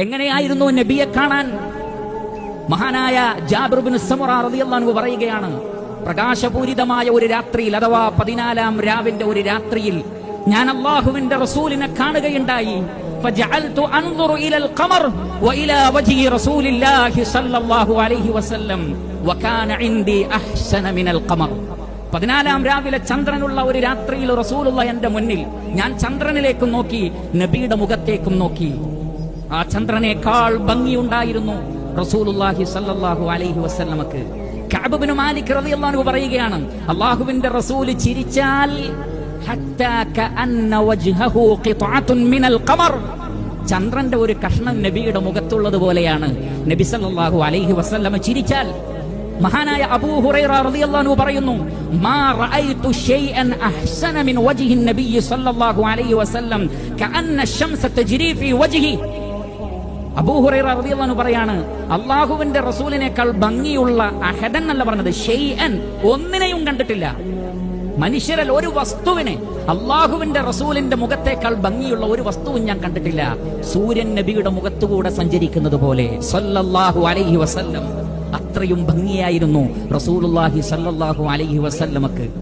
എങ്ങനെയായിരുന്നു നബിയെ കാണാൻ മഹാനായ ജാബിർബിൻ റളിയല്ലാഹു പറയുകയാണ് പ്രകാശപൂരിതമായ ഒരു രാത്രിയിൽ അഥവാ പതിനാലാം രാവിന്റെ ഒരു രാത്രിയിൽ ഞാൻ അള്ളാഹുവിന്റെ റസൂലിനെ കാണുകയുണ്ടായി فجعلت انظر الى القمر والى وجه رسول الله صلى الله عليه وسلم وكان عندي احسن من القمر പതിനാലാം രാവിലെ ചന്ദ്രനുള്ള ഒരു രാത്രിയിൽ റസൂലുള്ള എന്റെ മുന്നിൽ ഞാൻ ചന്ദ്രനിലേക്കും നോക്കി നബിയുടെ മുഖത്തേക്കും നോക്കി ആ ചന്ദ്രനേക്കാൾ ഭംഗിയുണ്ടായിരുന്നു റസൂലുല്ലാഹി സല്ലല്ലാഹു അലൈഹി വസല്ലമക്ക്. കഅബിനു മാലിക് റളിയല്ലാഹു പറയുകയാണ് അള്ളാഹുവിന്റെ റസൂൽ ചിരിച്ചാൽ ചന്ദ്രന്റെ ഒരു കഷ്ണം നബിയുടെ മുഖത്തുള്ളത് പോലെയാണ് നബി സല്ലല്ലാഹു അലൈഹി വസല്ലമ ചിരിച്ചാൽ. മഹാനായ അബൂ ഹുറൈറ റളിയല്ലാഹു പറയുന്നു മാ റഅയ്തു ഷൈഅൻ അഹ്സന മിൻ വജ്ഹി നബി സല്ലല്ലാഹു അലൈഹി വസല്ലം കഅന്ന ശംസ തജ്രി ഫീ വജ്ഹി. അബൂ ഹുറൈറ റളിയല്ലാഹു പറയാണ് അള്ളാഹുവിന്റെ റസൂലിനേക്കാൾ ഭംഗിയുള്ള അഹദൻ എന്നല്ല പറഞ്ഞത്. ഒന്നിനെയും കണ്ടിട്ടില്ല. മനുഷ്യരിൽ ഒരു വസ്തുവിനെ അള്ളാഹുവിന്റെ റസൂലിന്റെ മുഖത്തേക്കാൾ ഭംഗിയുള്ള ഒരു വസ്തുവും ഞാൻ കണ്ടിട്ടില്ല. സൂര്യൻ നബിയുടെ മുഖത്തുകൂടെ സഞ്ചരിക്കുന്നത് പോലെ. സല്ലല്ലാഹു അലൈഹി വസല്ലം അത്രയും ഭംഗിയായിരുന്നു റസൂലുള്ളാഹി സല്ലല്ലാഹു അലൈഹി വസല്ലമക്ക്.